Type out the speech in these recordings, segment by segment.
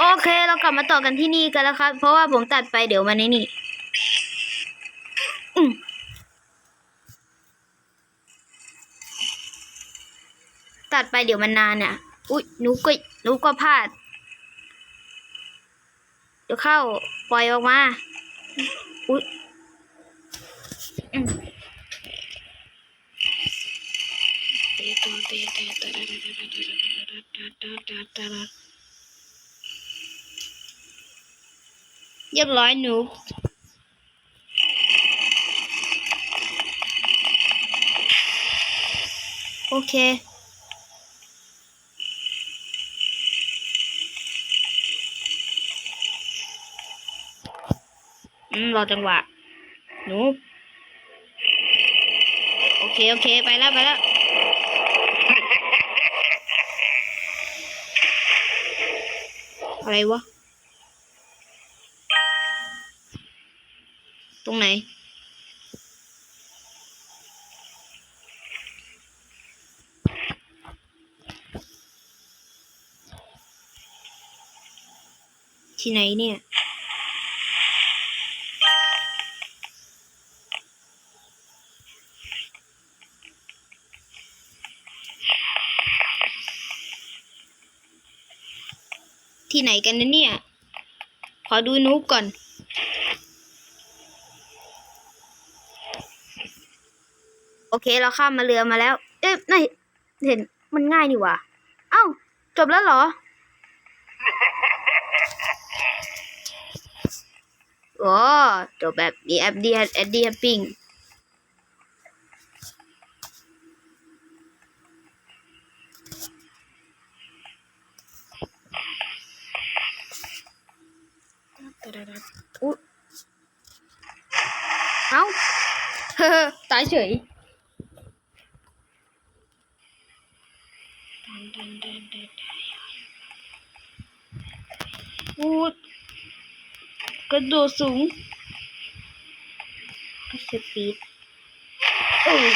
โอเค เรากลับมาต่อกันที่นี่กันแล้วครับ เพราะว่าผมตัดไปเดี๋ยวมันในนี่ตัดไปเดี๋ยวมันนานเนี่ยอุ๊ยหนูก็หนูก็พลาด เดี๋ยวเข้า ปล่อยออกมา อุ๊ยอื เรียบร้อยหนูโอเค อืม รอจังหวะหนูโอเค โอเค ไปแล้ว ไปแล้วอะไรวะ ตรงไหน ที่ไหนเนี่ยที่ไหนกันนะเนี่ย ขอดูนูบก่อน โอเคเราข้ามมาเรือมาแล้ว เอ๊ะไม่เห็นมันง่ายนี่หว่าเอ้า จบแล้วเหรอ โอ้จบแบบมีแอปดีแอดดี้แฮปปิ้งอุ๊เอ้าเฮ้อตายเฉย อูดกระโดดสูงก็สปีดโอ้ย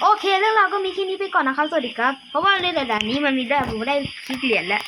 โอเคเรื่องราวก็มีแค่นี้ไปก่อนนะครับสวัสดีครับ เพราะว่าในด่านนี้มันมีได้ผมได้คลิปเหรียญแล้ว